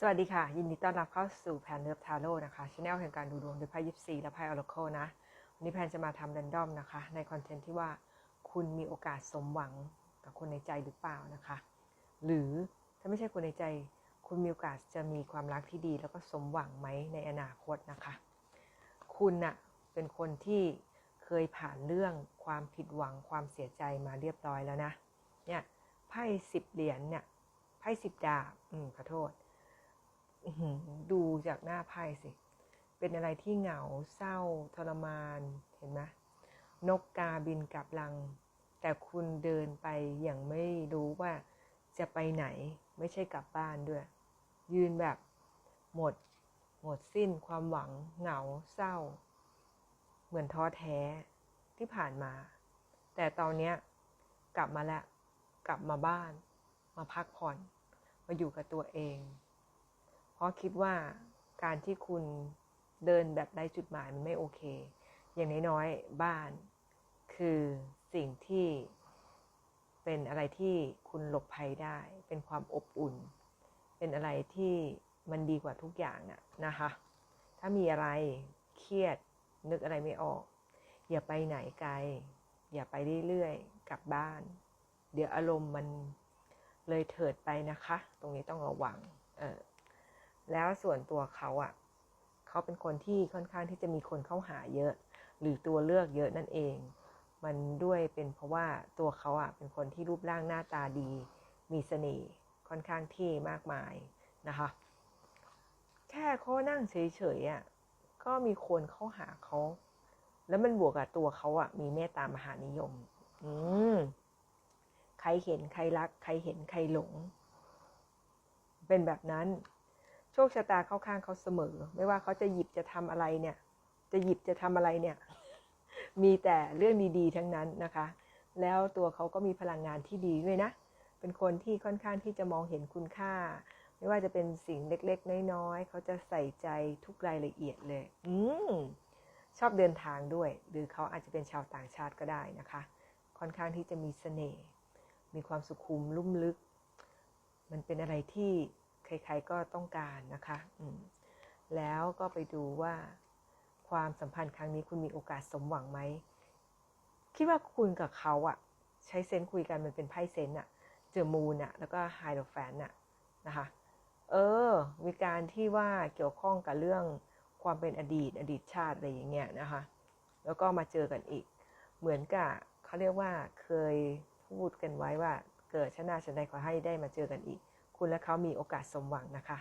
สวัสดีค่ะ ยินดีต้อนรับเข้าสู่แพนเลิฟทาโร่นะคะช anel แห่งการดูดวงด้วยไพ่ยิปซีและไพ่ออร์โคนะ วันนี้แพนจะมาทำแรนดอมนะคะ ในคอนเทนต์ที่ว่าคุณมีโอกาสสมหวังกับคนในใจหรือเปล่านะคะ หรือถ้าไม่ใช่คนในใจ คุณมีโอกาสจะมีความรักที่ดี แล้วก็สมหวังไหมในอนาคตนะคะ คุณน่ะเป็นคนที่เคยผ่านเรื่องความผิดหวังความเสียใจมาเรียบร้อยแล้วนะเนี่ยไพ่สิบเหรียญเนี่ยไพ่สิบดาบอืมขอโทษ ดูจากหน้าไพ่สิ เป็นอะไรที่เหงาเศร้า ทรมานเห็นไหมนกกาบินกลับลัง แต่คุณเดินไปอย่างไม่รู้ว่าจะไปไหนไม่ใช่กลับบ้านด้วย ยืนแบบหมด หมดสิ้นความหวังเหงาเศร้า เหมือนท้อแท้ที่ผ่านมา แต่ตอนเนี้ยกลับมาแล้ว กลับมาบ้าน มาพักผ่อน มาอยู่กับตัวเอง เพราะคิดว่าการที่คุณเดินแบบไร้จุดหมายมันไม่โอเค อย่างน้อยๆบ้านคือสิ่งที่เป็นอะไรที่คุณหลบภัยได้ เป็นความอบอุ่น เป็นอะไรที่มันดีกว่าทุกอย่างน่ะนะคะ ถ้ามีอะไรเครียดนึกอะไรไม่ออก อย่าไปไหนไกล อย่าไปเรื่อยๆกลับบ้าน เดี๋ยวอารมณ์มันเลยเถิดไปนะคะ ตรงนี้ต้องระวัง เออ แล้วส่วนตัวเขาอะ่ะเขาเป็นคนที่ค่อนข้างที่จะมีคนเข้าหาเยอะ หรือตัวเลือกเยอะนั่นเอง มันด้วยเป็นเพราะว่าตัวเขาอะ่ะเป็นคนที่รูปร่างหน้าตาดี มีเสน่ห์ค่อนข้างเท่มากมายนะคะ แค่เขานั่งเฉยๆอะ่ะก็มีคนเข้าหาเขาแล้วมันบวกกับตัวเขาอะ่ะมีเมตตามหานิยม อืมใครเห็นใครรัก ใครเห็นใครหลง เป็นแบบนั้น ชคชะตาเข้าข้างเขาเสมอ ไม่ว่าเขาจะหยิบจะทำอะไรเนี่ย จะหยิบจะทำอะไรเนี่ย มีแต่เรื่องดีๆ ทั้งนั้นนะคะ แล้วตัวเขาก็มีพลังงานที่ดีด้วยนะ เป็นคนที่ค่อนข้างที่จะมองเห็นคุณค่า ไม่ว่าจะเป็นสิ่งเล็กๆ น้อยๆเขาจะใส่ใจทุกรายละเอียดเลย อืมชอบเดินทางด้วย หรือเขาอาจจะเป็นชาวต่างชาติก็ได้นะคะ ค่อนข้างที่จะมีเสน่ห์มีความสุขุมลุ่มลึก มันเป็นอะไรที่ ใครๆก็ต้องการนะคะแล้วก็ไปดูว่าความสัมพันธ์ครั้งนี้คุณมีโอกาสสมหวังไหม คิดว่าคุณกับเขาอะใช้เซนคุยกันมันเป็นไพ่เซนส์อะเจอมูนอะแล้วก็ไฮโดรแฟนอะนะคะ เออ มีการที่ว่าเกี่ยวข้องกับเรื่องความเป็นอดีตอดีตชาติอะไรอย่างเงี้ยนะคะ แล้วก็มาเจอกันอีก เหมือนกับเขาเรียกว่าเคยพูดกันไว้ว่า เกิดชนาชาติใดขอให้ได้มาเจอกันอีก คุณและเขามีโอกาสสมหวังนะคะ